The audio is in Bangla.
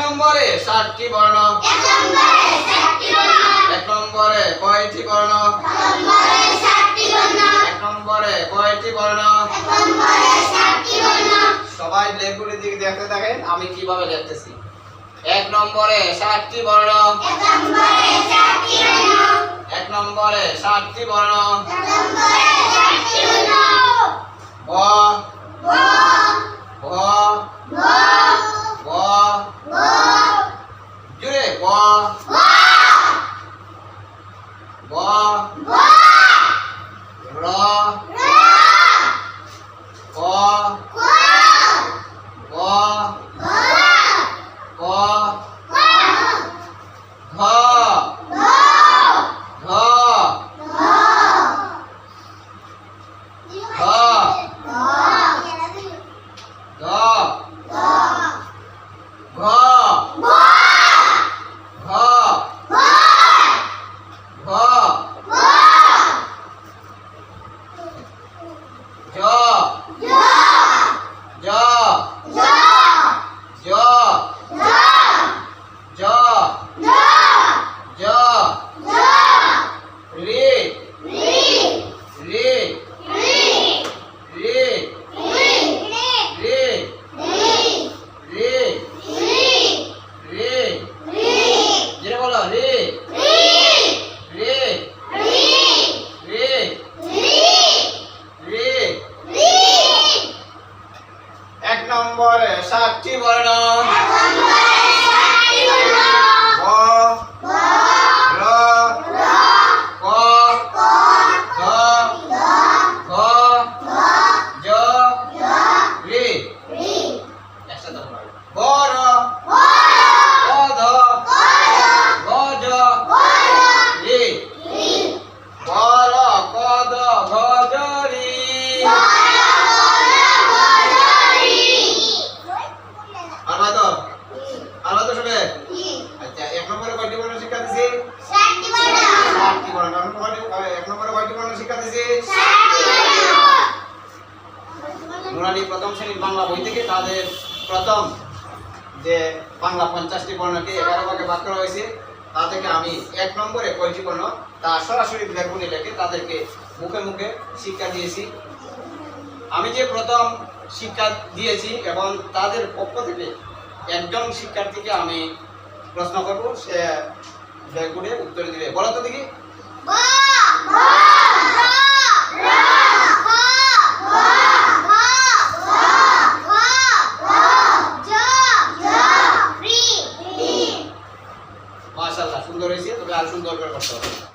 নম্বরে সাতটি বর্ণ। এক নম্বরে কয়টি বর্ণ? এক নম্বরে কয়টি বর্ণ? সবাই ব্ল্যাকবোর্ডের দিকে দেখতে থাকেন আমি কীভাবে লিখতেছি এক নম্বরে সাতটি বর্ণ। এক নম্বরে সাতটি বর্ণ। জুড়ে রে। রে। রে। রে। এক নম্বরে সাতটি বর্ণ ব র ক গ ঘ জ রে একসাথে বলো বড় গধ গজ রে বড় কদ গজ রে আলবা তো আলবা তো শুনে আচ্ছা এক নম্বরে কয়টি বর্ণ শিক্ষা দিছি সাতটি বর্ণ এক নম্বরে এক নম্বরে কয়টি বর্ণ শিক্ষা দিছি নুরানি প্রথম শ্রেণির বাংলা বই থেকে তাদের প্রথম যে বাংলা পঞ্চাশটি বর্ণকে এগারো ভাগে ভাগ করা হয়েছে, তা থেকে আমি এক নম্বরে কয়টি বর্ণ, তা সরাসরি ব্ল্যাকবোর্ডে লিখে তাদেরকে মুখে মুখে শিক্ষা দিয়েছি। আমি যে প্রথম শিক্ষা দিয়েছি এবং তাদের পক্ষ থেকে একজন শিক্ষার্থীকে আমি প্রশ্ন করব, সে ব্ল্যাকবোর্ডে উত্তর দিবে। বলো তো দেখি। হয়েছে সুন্দর করে করতে হবে।